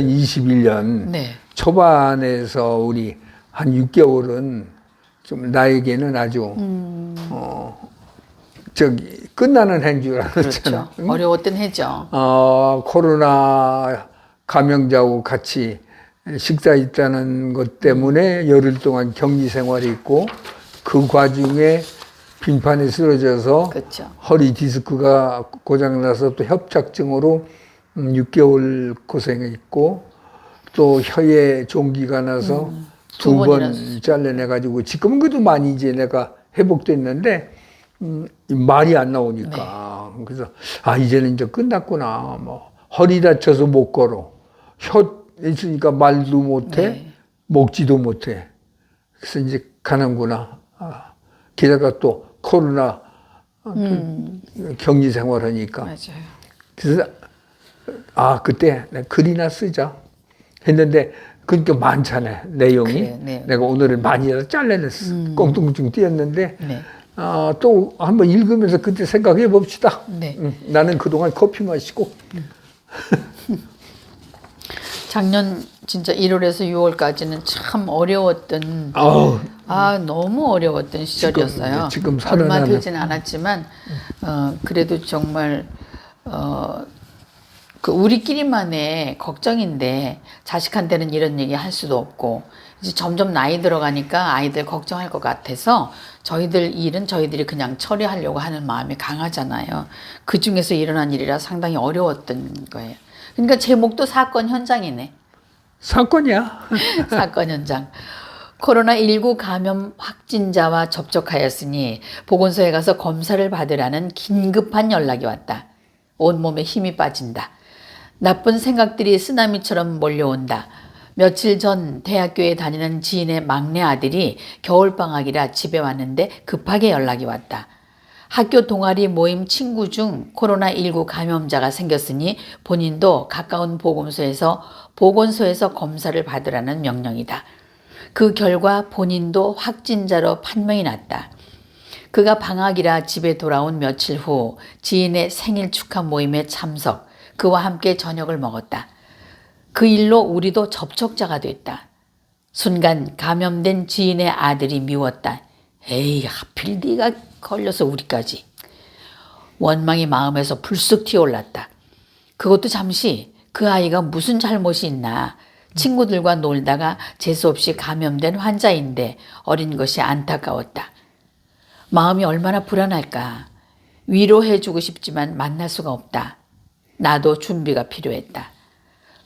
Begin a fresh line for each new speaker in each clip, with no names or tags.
2021년
네.
초반에서 우리 한 6개월은 좀 나에게는 아주
음.
어 저기 끝나는 해인 줄
그렇죠.
알았잖아. 응?
어려웠던 해죠.
어, 코로나 감염자하고 같이 식사했다는 것 때문에 열흘 동안 격리 생활이 있고 그 과중에 빙판에 쓰러져서
그렇죠.
허리 디스크가 고장나서 또 협착증으로 음, 6개월 고생했고 또 혀에 종기가 나서
음,
두두
번이나
번 잘려내가지고 지금은 그래도 많이 이제 내가 회복됐는데 음, 이 말이 안 나오니까.
네.
그래서 아 이제는 이제 끝났구나. 뭐 허리 다쳐서 못 걸어. 혀 있으니까 말도 못해
네.
먹지도 못해. 그래서 이제 가는구나. 아, 게다가 또 코로나
음,
격리 생활하니까.
맞아요.
그래서 아 그때 글이나 쓰자 했는데 그러니까 많잖아요 내용이
그래요, 네.
내가 오늘은 많이 잘라냈어 꽁뚱뚱 띄었는데
네.
아, 또 한번 읽으면서 그때 생각해 봅시다
네.
응, 나는 그동안 커피 마시고
작년 진짜 1월에서 6월까지는 참 어려웠던
아우
아 너무 어려웠던 시절이었어요.
지금
얼마
살아나는-
되진 않았지만 어 그래도 정말 어 그 우리끼리만의 걱정인데 자식한테는 이런 얘기 할 수도 없고 이제 점점 나이 들어가니까 아이들 걱정할 것 같아서 저희들 일은 저희들이 그냥 처리하려고 하는 마음이 강하잖아요. 그 중에서 일어난 일이라 상당히 어려웠던 거예요. 그러니까 제목도 사건 현장이네.
사건이야
사건 현장. 코로나19 감염 확진자와 접촉하였으니 보건소에 가서 검사를 받으라는 긴급한 연락이 왔다. 온몸에 힘이 빠진다. 나쁜 생각들이 쓰나미처럼 몰려온다. 며칠 전 대학교에 다니는 지인의 막내 아들이 겨울방학이라 집에 왔는데 급하게 연락이 왔다. 학교 동아리 모임 친구 중 코로나19 감염자가 생겼으니 본인도 가까운 보건소에서 보건소에서 검사를 받으라는 명령이다. 그 결과 본인도 확진자로 판명이 났다. 그가 방학이라 집에 돌아온 며칠 후 지인의 생일 축하 모임에 참석, 그와 함께 저녁을 먹었다. 그 일로 우리도 접촉자가 됐다. 순간 감염된 지인의 아들이 미웠다. 에이, 하필 네가 걸려서 우리까지. 원망이 마음에서 불쑥 튀어올랐다. 그것도 잠시 그 아이가 무슨 잘못이 있나. 친구들과 놀다가 재수없이 감염된 환자인데 어린 것이 안타까웠다. 마음이 얼마나 불안할까. 위로해주고 싶지만 만날 수가 없다. 나도 준비가 필요했다.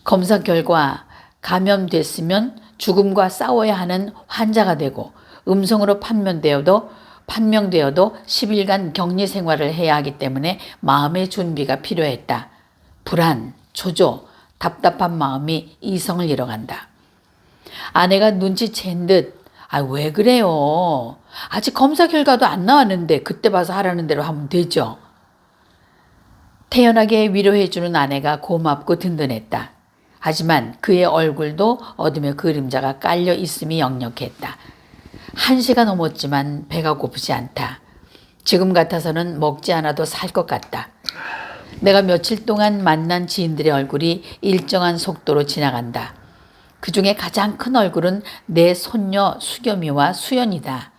검사 결과 감염됐으면 죽음과 싸워야 하는 환자가 되고 음성으로 판명되어도 판명되어도 10일간 격리 생활을 해야 하기 때문에 마음의 준비가 필요했다. 불안, 초조, 답답한 마음이 이성을 잃어간다. 아내가 눈치챈 듯, 아, 왜 그래요? 아직 검사 결과도 안 나왔는데 그때 봐서 하라는 대로 하면 되죠. 태연하게 위로해주는 아내가 고맙고 든든했다. 하지만 그의 얼굴도 어둠의 그림자가 깔려 있음이 역력했다. 한 시가 넘었지만 배가 고프지 않다. 지금 같아서는 먹지 않아도 살 것 같다. 내가 며칠 동안 만난 지인들의 얼굴이 일정한 속도로 지나간다. 그 중에 가장 큰 얼굴은 내 손녀 수겸이와 수연이다.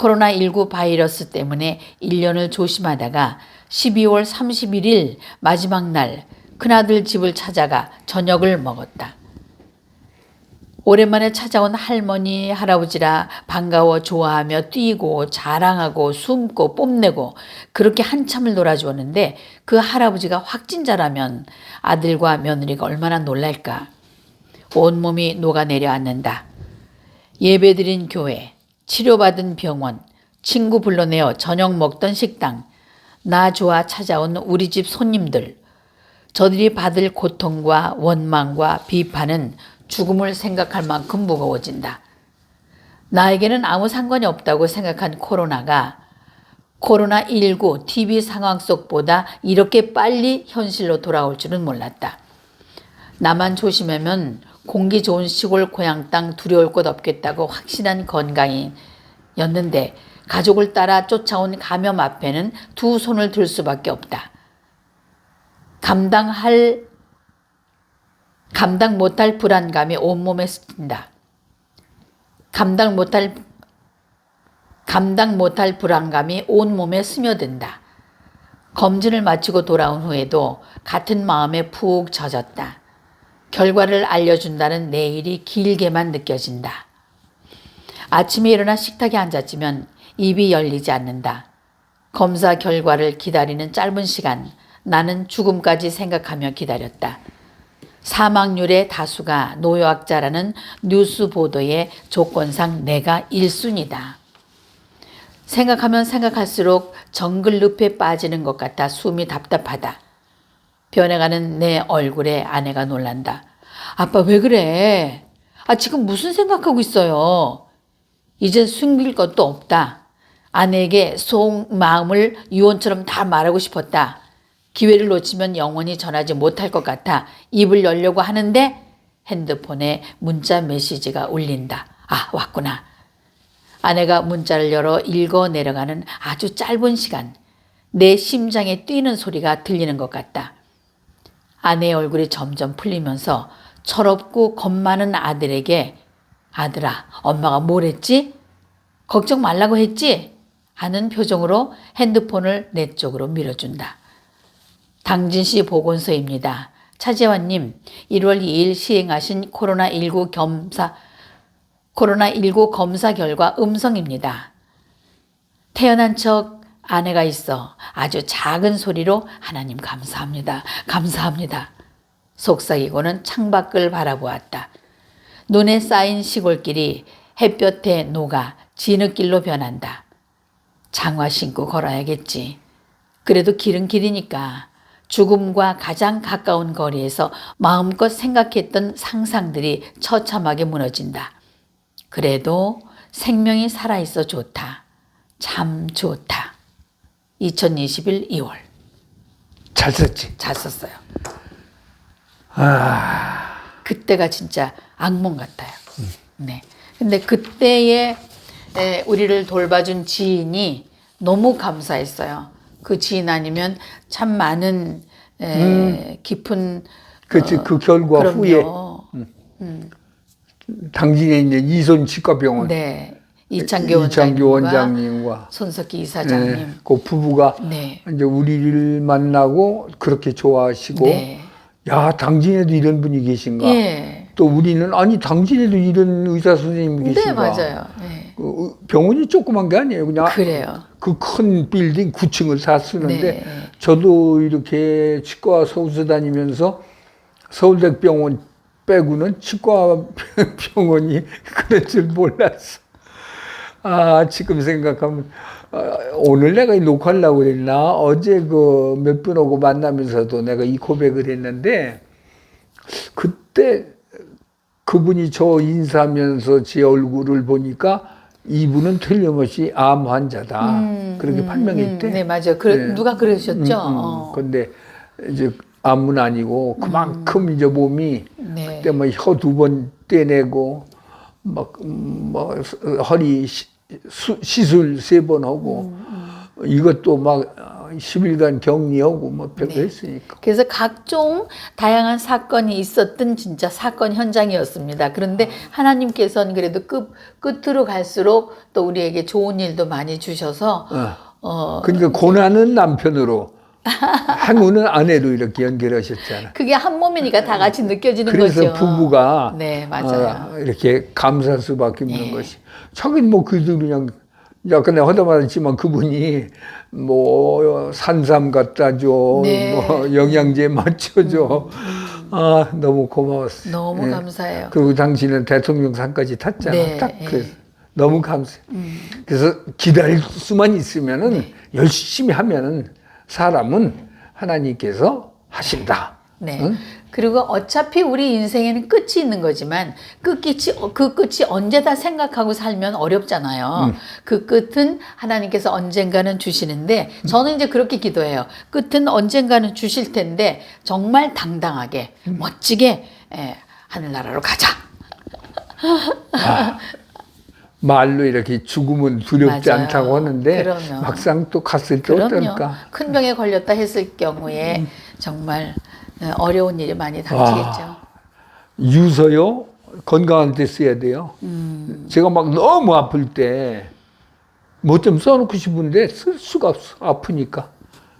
코로나19 바이러스 때문에 1년을 조심하다가 12월 31일 마지막 날 큰아들 집을 찾아가 저녁을 먹었다. 오랜만에 찾아온 할머니, 할아버지라 반가워 좋아하며 뛰고 자랑하고 숨고 뽐내고 그렇게 한참을 놀아주었는데 그 할아버지가 확진자라면 아들과 며느리가 얼마나 놀랄까. 온몸이 녹아내려 앉는다. 예배드린 교회, 치료받은 병원, 친구 불러내어 저녁 먹던 식당, 나 좋아 찾아온 우리 집 손님들, 저들이 받을 고통과 원망과 비판은 죽음을 생각할 만큼 무거워진다. 나에게는 아무 상관이 없다고 생각한 코로나가 코로나19 TV 상황 속보다 이렇게 빨리 현실로 돌아올 줄은 몰랐다. 나만 조심하면 공기 좋은 시골 고향 땅 두려울 것 없겠다고 확신한 건강이었는데 가족을 따라 쫓아온 감염 앞에는 두 손을 들 수밖에 없다. 감당할 감당 못할 불안감이 온몸에 스친다. 감당 못할 감당 못할 불안감이 온몸에 스며든다. 검진을 마치고 돌아온 후에도 같은 마음에 푹 젖었다. 결과를 알려준다는 내일이 길게만 느껴진다. 아침에 일어나 식탁에 앉았지만 입이 열리지 않는다. 검사 결과를 기다리는 짧은 시간, 나는 죽음까지 생각하며 기다렸다. 사망률의 다수가 노약자라는 뉴스 보도의 조건상 내가 1순위다. 생각하면 생각할수록 정글 늪에 빠지는 것 같아 숨이 답답하다. 변해가는 내 얼굴에 아내가 놀란다. 아빠 왜 그래? 아 지금 무슨 생각하고 있어요? 이젠 숨길 것도 없다. 아내에게 속 마음을 유언처럼 다 말하고 싶었다. 기회를 놓치면 영원히 전하지 못할 것 같아 입을 열려고 하는데 핸드폰에 문자 메시지가 울린다. 아, 왔구나. 아내가 문자를 열어 읽어 내려가는 아주 짧은 시간, 내 심장에 뛰는 소리가 들리는 것 같다. 아내의 얼굴이 점점 풀리면서 철없고 겁 많은 아들에게 아들아, 엄마가 뭘 했지? 걱정 말라고 했지? 하는 표정으로 핸드폰을 내 쪽으로 밀어준다. 당진시 보건소입니다. 차재환님, 1월 2일 시행하신 코로나19 검사, 코로나19 검사 결과 음성입니다. 태어난 척 아내가 있어 아주 작은 소리로 하나님 감사합니다. 감사합니다. 속삭이고는 창밖을 바라보았다. 눈에 쌓인 시골길이 햇볕에 녹아 진흙길로 변한다. 장화 신고 걸어야겠지. 그래도 길은 길이니까 죽음과 가장 가까운 거리에서 마음껏 생각했던 상상들이 처참하게 무너진다. 그래도 생명이 살아있어 좋다. 참 좋다. 2021 2월.
잘 썼지.
잘 썼어요.
아,
그때가 진짜 악몽 같아요. 네. 근데 그때에 에, 우리를 돌봐준 지인이 너무 감사했어요. 그 지인 아니면 참 많은 에, 깊은
그치, 그 결과 후에
그럼요.
당진에 있는 이손 치과병원
네. 이창교
이창교 원장님과
손석희
네,
이사장님.
그 부부가
네.
이제 우리를 만나고 그렇게 좋아하시고
네.
야 당진에도 이런 분이 계신가
예.
또 우리는 아니 당진에도 이런 의사 선생님이 계신가
네, 맞아요. 네.
그 병원이 조그만 게 아니에요 그냥
그래요.
그큰 빌딩 9층을 다 쓰는데
네.
저도 이렇게 치과 서울서 다니면서 서울대병원 빼고는 치과 병원이 그럴 줄 몰랐어. 아 지금 생각하면 아, 오늘 내가 이 녹화하려고 그랬나 어제 그 몇 분하고 만나면서도 내가 이 고백을 했는데 그때 그분이 저 인사하면서 제 얼굴을 보니까 이분은 틀림없이 암 환자다 그렇게 판명했대.
음, 네, 맞아요. 그,
네.
누가 그러셨죠?
음, 음.
어.
근데 이제 암은 아니고 그만큼 이제 몸이
네.
그때 뭐 혀 두 번 떼내고 막 뭐 허리 시, 수- 시술 세 번 하고
음,
이것도 막 10일간 격리하고 뭐 별거
네.
했으니까
그래서 각종 다양한 사건이 있었던 진짜 사건 현장이었습니다. 그런데 하나님께서는 그래도 끝, 끝으로 갈수록 또 우리에게 좋은 일도 많이 주셔서,
어.
어,
그러니까 고난은 남편으로 행운은 아내로 이렇게 연결하셨잖아.
그게 한 몸이니까 다 같이 느껴지는
그래서
거죠.
부부가
네, 맞아요.
어, 이렇게 감사할 수밖에 없는
예.
것이. 자기는 뭐 그들 그냥 약간 내가 하다 말했지만 그분이 뭐 산삼 갖다 줘,
네. 음,
뭐 영양제 맞춰줘. 아 너무 고마웠어.
너무
예.
감사해요.
그리고 당신은 대통령상까지 탔잖아.
네,
딱
예. 음.
그래서 너무 감사해. 그래서 기다릴 수만 있으면은
네.
열심히 하면은 사람은 하나님께서 하신다.
네.
응?
그리고 어차피 우리 인생에는 끝이 있는 거지만 끝이 그 끝이 언제 다 생각하고 살면 어렵잖아요. 그 끝은 하나님께서 언젠가는 주시는데 저는 이제 그렇게 기도해요. 끝은 언젠가는 주실 텐데 정말 당당하게 멋지게 예, 하늘나라로 가자.
말로 이렇게 죽음은 두렵지
맞아요.
않다고 하는데
그럼요.
막상 또 갔을 때
그럼요.
어떨까?
큰 병에 걸렸다 했을 경우에 정말 어, 어려운 일이 많이 닥치겠죠.
유서요 건강한 데 써야 돼요.
음.
제가 막 너무 아플 때 뭐 좀 써놓고 싶은데 쓸 수가 없어 아프니까.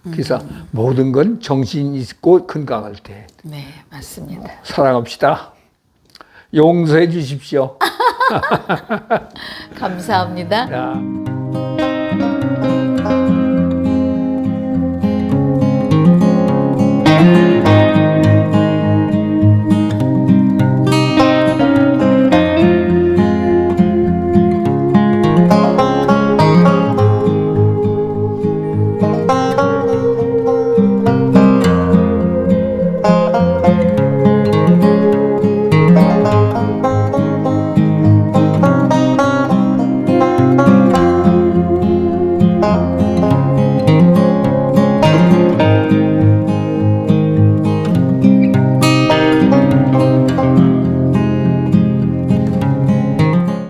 그래서
음.
모든 건 정신 있고 건강할 때
네, 맞습니다.
사랑합시다. 용서해 주십시오.
감사합니다.
자.